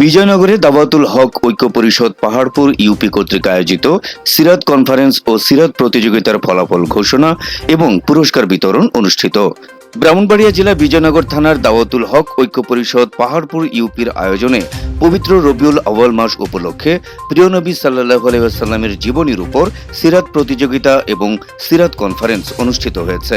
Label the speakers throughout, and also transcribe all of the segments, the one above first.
Speaker 1: বিজয়নগরে দাওয়াতুল হক ঐক্য পরিষদ পাহাড়পুর ইউপি কর্তৃক আয়োজিত সিরাত কনফারেন্স ও সিরাত প্রতিযোগিতার ফলাফল ঘোষণা এবং পুরস্কার বিতরণ অনুষ্ঠিত। ব্রাহ্মণবাড়িয়া জেলা বিজয়নগর থানার দাওয়াতুল হক ঐক্য পরিষদ পাহাড়পুর ইউপির আয়োজনে পবিত্র রবিউল আওয়াল মাস উপলক্ষে প্রিয় নবী সাল্লাহ আলাইসাল্লামের জীবনীর উপর সিরাত প্রতিযোগিতা এবং সিরাত কনফারেন্স অনুষ্ঠিত হয়েছে।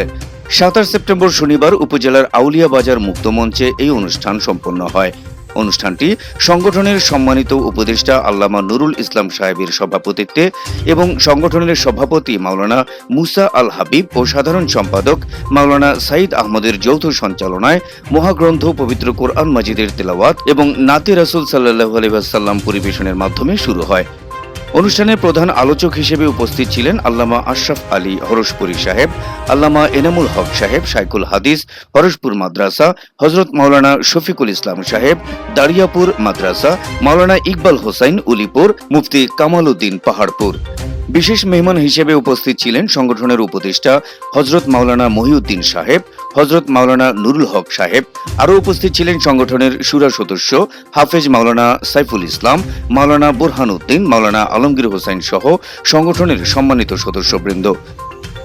Speaker 1: সাতাশ সেপ্টেম্বর শনিবার উপজেলার আউলিয়া বাজার মুক্তমঞ্চে এই অনুষ্ঠান সম্পন্ন হয়। অনুষ্ঠানটি সংগঠনের সম্মানিত উপদেষ্টা আল্লামা নুরুল ইসলাম সাহেবের সভাপতিত্বে এবং সংগঠনের সভাপতি মাওলানা মুসা আল হাবিব ও সাধারণ সম্পাদক মাওলানা সাইদ আহমদের যৌথ সঞ্চালনায় মহাগ্রন্থ পবিত্র কোরআন মাজিদের তেলাওয়াত এবং নাতি রাসুল সাল্লাহ আলহাম পরিবেশনের মাধ্যমে শুরু হয়। অনুষ্ঠানে প্রধান আলোচক হিসেবে উপস্থিত ছিলেন আল্লামা আশরাফ আলী হরসপুরি সাহেব, আল্লামা এনামুল হক সাহেব সাইকুল হাদিস, হরসপুর মাদ্রাসা হজরত মাওলানা শফিকুল ইসলাম সাহেব, দারিয়াপুর মাদ্রাসা, মাওলানা ইকবাল হোসাইন উলিপুর, মুফতি কামাল উদ্দিন পাহাড়পুর। বিশেষ মেহমান হিসেবে উপস্থিত ছিলেন সংগঠনের উপদেষ্টা হজরত মাওলানা মহিউদ্দিন সাহেব, হজরত মাওলানা নুরুল হক সাহেব, আরও উপস্থিত ছিলেন সংগঠনের সুরা সদস্য হাফেজ মাওলানা সাইফুল ইসলাম, মাওলানা বোরহান উদ্দিন, মাওলানা আলমগীর হোসেন সহ সংগঠনের সম্মানিত সদস্যবৃন্দ।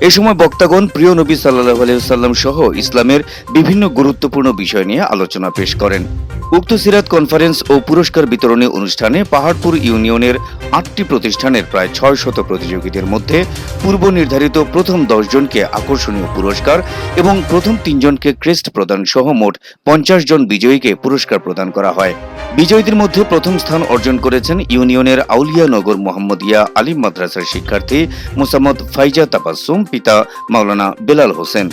Speaker 1: এ সময় বক্তাগণ প্রিয় নবী সাল্লাহ আলাইসাল্লাম সহ ইসলামের বিভিন্ন গুরুত্বপূর্ণ বিষয় নিয়ে আলোচনা পেশ করেন। উক্ত সিরাত কনফারেন্স ও পুরস্কার বিতরণী অনুষ্ঠানে পাহাড়পুর ইউনিয়নের আটটি প্রতিষ্ঠানের প্রায় ছয় শত প্রতিযোগীদের মধ্যে পূর্ব নির্ধারিত প্রথম দশজনকে আকর্ষণীয় পুরস্কার এবং প্রথম তিনজনকে ক্রেস্ট প্রদান সহ মোট পঞ্চাশ জন বিজয়ীকে পুরস্কার প্রদান করা হয়। বিজয়ীদের মধ্যে প্রথম স্থান অর্জন করেছেন ইউনিয়নের আউলিয়া নগর মোহাম্মদিয়া আলিম মাদ্রাসার শিক্ষার্থী মোসাম্মদ ফাইজা তাপাসুম পিতা মাওলানা বেলাল হোসেন।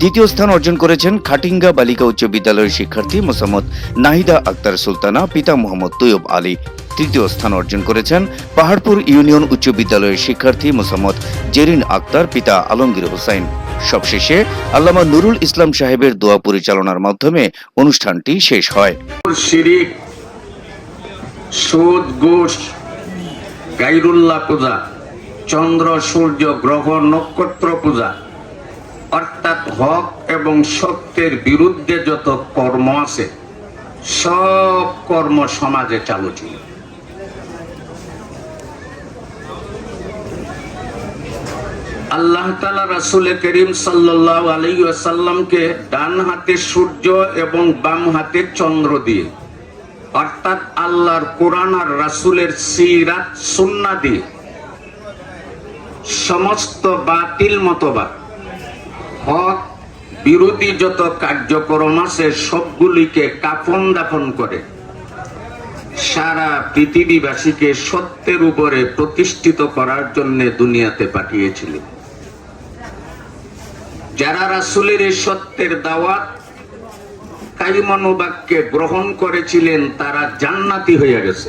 Speaker 1: দ্বিতীয় স্থান অর্জন করেছেন খাটিঙ্গা বালিকা উচ্চ বিদ্যালয়ের শিক্ষার্থী মোসাম্মদ নাহিদা আক্তার সুলতানা, পিতা মোহাম্মদ তৈয়ব আলী। তৃতীয় স্থান অর্জন করেছেন পাহাড়পুর ইউনিয়ন উচ্চ বিদ্যালয়ের শিক্ষার্থী মোসাম্মদ জেরিন আক্তার, পিতা আলমগীর হোসাইন। সবশেষে আল্লামা নুরুল ইসলাম সাহেবের দোয়া পরিচালনার মাধ্যমে অনুষ্ঠানটি শেষ হয়।
Speaker 2: সুদ, ঘুষ, গাইরুল্লাহ পূজা, চন্দ্র, সূর্য, গ্রহ, নক্ষত্র পূজা। অর্থাৎ হক এবং সত্যের বিরুদ্ধে যত কর্ম আছে, সব কর্ম সমাজে চালু ছিল। আল্লাহ তালা রাসুল করিম সাল্লাহ আলাইসাল্লামকে ডান হাতে সূর্য এবং বাম হাতে চন্দ্র দিয়ে অর্থাৎ আল্লাহর কোরআন আর রাসুলের সিরাত সুন্না দিয়ে সমস্ত বাতিল মতবাদ, হক, বিরোধী যত কার্যক্রম আছে, সবগুলিকে কাফন দাফন করে সারা পৃথিবীবাসীকে সত্যের উপরে প্রতিষ্ঠিত করার জন্য দুনিয়াতে পাঠিয়েছিলেন। যারা রাসুলের এই সত্যের দাওয়াত কাইমানুবাককে গ্রহণ করেছিলেন তারা জান্নাতি হয়ে গেছে।